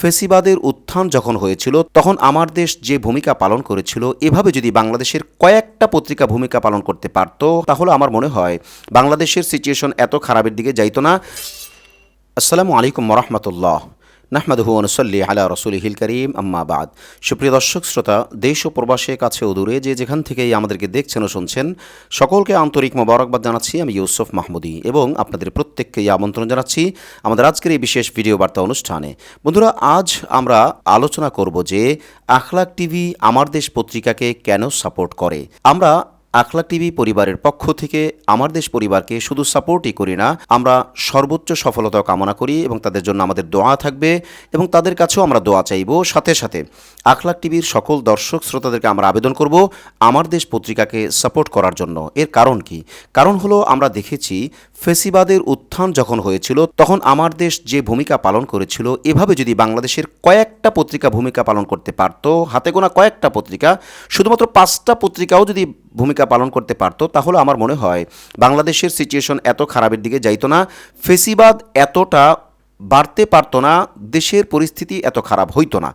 ফেসিবাদের উত্থান যখন হয়েছিল, তখন আমার দেশ যে ভূমিকা পালন করেছিল, এভাবে যদি বাংলাদেশের কয়েকটা পত্রিকা ভূমিকা পালন করতে পারত, তাহলে আমার মনে হয় বাংলাদেশের সিচুয়েশন এত খারাপের দিকে যাইতো না। আসসালামু আলাইকুম রহমতুল্লাহ। নাহমাদহু অনুসল্লি আলা রসুলহিল করিম আম্মাবাদ সুপ্রিয় দর্শক, শ্রোতা, দেশ ও প্রবাসের কাছে ও দূরে যে যেখান থেকেই আমাদেরকে দেখছেন ও শুনছেন, সকলকে আন্তরিক মোবারকবাদ জানাচ্ছি। আমি ইউসুফ মাহমুদি এবং আপনাদের প্রত্যেককেই আমন্ত্রণ জানাচ্ছি আমাদের আজকের এই বিশেষ ভিডিও বার্তা অনুষ্ঠানে। বন্ধুরা, আজ আমরা আলোচনা করব যে আখলাক টিভি আমার দেশ পত্রিকাকে কেন সাপোর্ট করে? আমরা আখলা টিভি পরিবারের পক্ষ থেকে আমার দেশ পরিবারকে শুধু সাপোর্টই করি না, আমরা সর্বোচ্চ সফলতা কামনা করি এবং তাদের জন্য আমাদের দোয়া থাকবে এবং তাদের কাছেও আমরা দোয়া চাইব। সাথে সাথে আখলাক টিভির সকল দর্শক শ্রোতাদেরকে আমরা আবেদন করব আমার দেশ পত্রিকাকে সাপোর্ট করার জন্য। এর কারণ কি? কারণ হলো আমরা দেখেছি ফেসিবাদের উত্থান যখন হয়েছিল, তখন আমার দেশ যে ভূমিকা পালন করেছিল, এভাবে যদি বাংলাদেশের কয়েকটা পত্রিকা ভূমিকা পালন করতে পারতো, হাতে গোনা কয়েকটা পত্রিকা, শুধুমাত্র পাঁচটা পত্রিকাও যদি ভূমিকা পালন করতে পারতো, তাহলে আমার মনে হয় বাংলাদেশের সিচুয়েশন এত খারাপের দিকে যাইতো না। ফেসিবাদ এতটা বাড়তে পারতো না, দেশের পরিস্থিতি এত খারাপ হইতো না।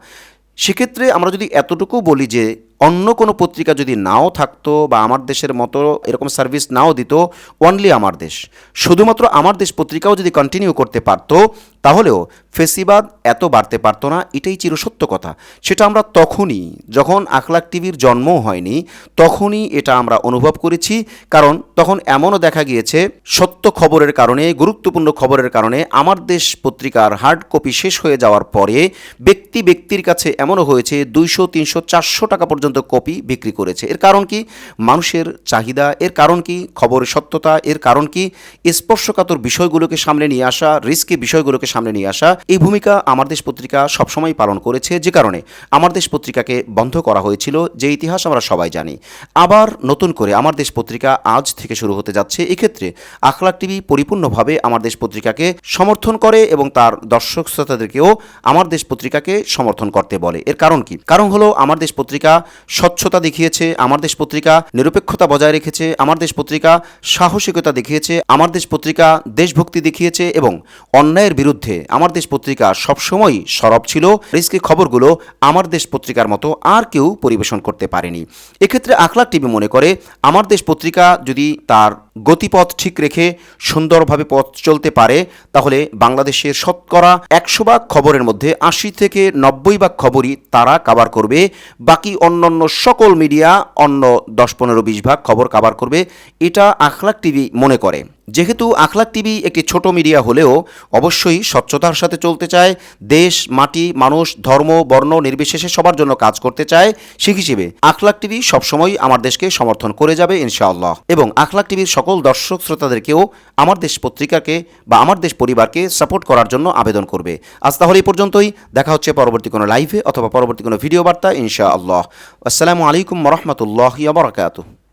সেক্ষেত্রে আমরা যদি এতটুকু বলি যে অন্য কোনো পত্রিকা যদি নাও থাকতো বা আমার দেশের মতো এরকম সার্ভিস নাও দিত অনলি আমার দেশ। শুধুমাত্র আমার দেশ পত্রিকাও যদি কন্টিনিউ করতে পারতো, তাহলেও ফেসিবাদ এত বাড়তে পারতো না, এটাই চিরসত্য কথা। সেটা আমরা তখনই, যখন আখলাক টিভির জন্মও হয়নি, তখনই এটা আমরা অনুভব করেছি, কারণ তখন এমনও দেখা গিয়েছে, সত্য খবরের কারণে, গুরুত্বপূর্ণ খবরের কারণে, আমার দেশ পত্রিকার হার্ড কপি শেষ হয়ে যাওয়ার পরে ব্যক্তি ব্যক্তির কাছে এমনও হয়েছে, দুইশো, তিনশো, চারশো টাকা পর্যন্ত কপি বিক্রি করেছে। এর কারণ কি? মানুষের চাহিদা, এর কারণ কি? খবরের সত্যতা, এর কারণ কি? স্পর্শকাতর বিষয়গুলোকে সামনে নিয়ে আসা, রিস্কি বিষয়গুলোকে সামনে নিয়ে আসা, এই ভূমিকা আমার দেশ পত্রিকা সবসময় পালন করেছে। যে কারণে আমার দেশ পত্রিকাকে বন্ধ করা হয়েছিল, যে ইতিহাস আমরা সবাই জানি। আবার নতুন করে আমার দেশ পত্রিকা আজ থেকে শুরু হতে যাচ্ছে। এক্ষেত্রে আখলাক টিভি পরিপূর্ণভাবে আমার দেশ পত্রিকাকে সমর্থন করে এবং তার দর্শক শ্রোতাদেরকেও আমার দেশ পত্রিকাকে সমর্থন করতে বলে। এর কারণ কি? কারণ হলো, আমার দেশ পত্রিকা স্বচ্ছতা দেখিয়েছে, আমার দেশ পত্রিকা নিরপেক্ষতা বজায় রেখেছে, আমার দেশ পত্রিকা সাহসিকতা দেখিয়েছে, আমার দেশ পত্রিকা দেশভক্তি দেখিয়েছে এবং অন্যায়ের বিরুদ্ধে আমার দেশ পত্রিকা সবসময় সরব ছিল। রিস্কি খবরগুলো আমার দেশ পত্রিকার মতো আর কেউ পরিবেশন করতে পারেনি। এক্ষেত্রে আখলাক টিভি মনে করে, আমার দেশ পত্রিকা যদি তার গতিপথ ঠিক রেখে সুন্দরভাবে পথ চলতে পারে, তাহলে বাংলাদেশের শতকরা একশো ভাগ খবরের মধ্যে আশি থেকে নব্বই ভাগ খবরই তারা কাবার করবে। বাকি অন্যান্য সকল মিডিয়া অন্য দশ, পনেরো, বিশ ভাগ খবর কাভার করবে, এটা আখলাক টিভি মনে করে। যেহেতু আখলাক টিভি একটি ছোট মিডিয়া হলেও অবশ্যই স্বচ্ছতার সাথে চলতে চায়, দেশ, মাটি, মানুষ, ধর্ম, বর্ণ নির্বিশেষে সবার জন্য কাজ করতে চায় সে হিসেবে আখলাক টিভি সবসময় আমার দেশকে সমর্থন করে যাবে ইনশাআল্লাহ। এবং আখলাক টিভির দর্শক শ্রোতাদেরকেও আমার দেশ পত্রিকাকে বা আমার দেশ পরিবারকে সাপোর্ট করার জন্য আবেদন করবে। আজ তাহলে এই পর্যন্তই। দেখা হচ্ছে পরবর্তী কোনো লাইভে অথবা পরবর্তী কোনো ভিডিও বার্তা ইনশা আল্লাহ আসসালামু আলাইকুম রহমতুল্লাহ বারকাতুহ।